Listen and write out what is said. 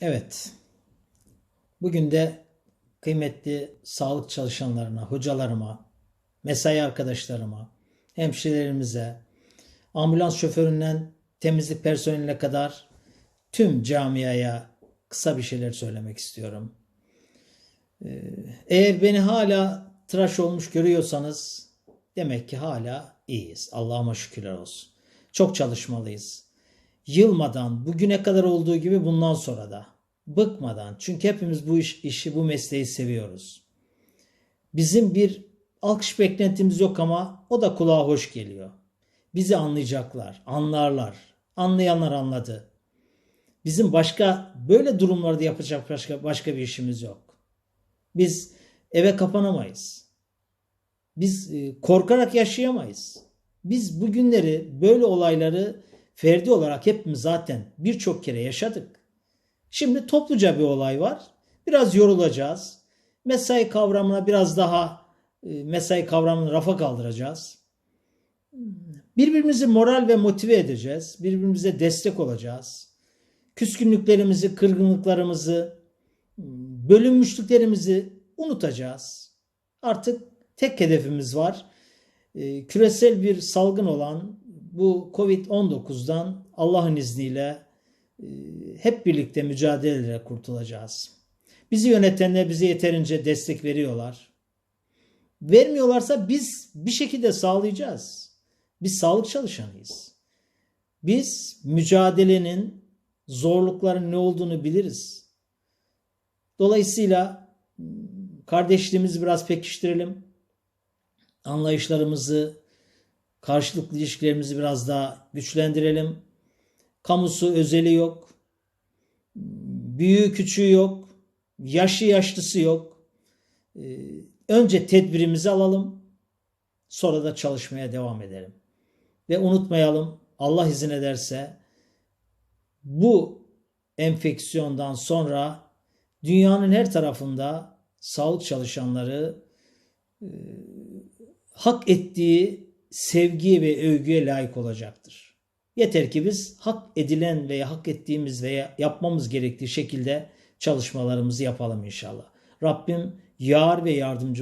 Evet. Bugün de kıymetli sağlık çalışanlarına, hocalarıma, mesai arkadaşlarıma, hemşirelerimize, ambulans şoföründen temizlik personeline kadar tüm camiaya kısa bir şeyler söylemek istiyorum. Ee, Eğer beni hala tıraş olmuş görüyorsanız demek ki hala iyiyiz. Allah'ıma şükürler olsun. Çok çalışmalıyız. Yılmadan bugüne kadar olduğu gibi bundan sonra da bıkmadan çünkü hepimiz bu iş, işi bu mesleği seviyoruz. Bizim bir alkış beklentimiz yok ama o da kulağa hoş geliyor. Bizi anlayacaklar, anlarlar. Anlayanlar anladı. Bizim başka böyle durumlarda yapacak başka başka bir işimiz yok. Biz eve kapanamayız. Biz e, korkarak yaşayamayız. Biz bu günleri, böyle olayları ferdi olarak hepimiz zaten birçok kere yaşadık. Şimdi topluca bir olay var. Biraz yorulacağız. Mesai kavramına biraz daha e, mesai kavramını rafa kaldıracağız. Birbirimizi moral ve motive edeceğiz. Birbirimize destek olacağız. Küskünlüklerimizi, kırgınlıklarımızı, bölünmüşlüklerimizi unutacağız. Artık tek hedefimiz var. Ee, Küresel bir salgın olan bu Covid-19'dan Allah'ın izniyle e, hep birlikte mücadeleyle kurtulacağız. Bizi yönetenler bize yeterince destek veriyorlar. Vermiyorlarsa biz bir şekilde sağlayacağız. Biz sağlık çalışanıyız. Biz mücadelenin zorlukların ne olduğunu biliriz. Dolayısıyla kardeşliğimizi biraz pekiştirelim. Anlayışlarımızı, karşılıklı ilişkilerimizi biraz daha güçlendirelim. Kamusu özeli yok. Büyüğü küçüğü yok. Yaşı yaşlısı yok. Ee, Önce tedbirimizi alalım. Sonra da çalışmaya devam edelim. Ve unutmayalım Allah izin ederse bu enfeksiyondan sonra dünyanın her tarafında sağlık çalışanları e, hak ettiği sevgiye ve övgüye layık olacaktır. Yeter ki biz hak edilen veya hak ettiğimiz veya yapmamız gerektiği şekilde çalışmalarımızı yapalım inşallah. Rabbim yar ve yardımcımız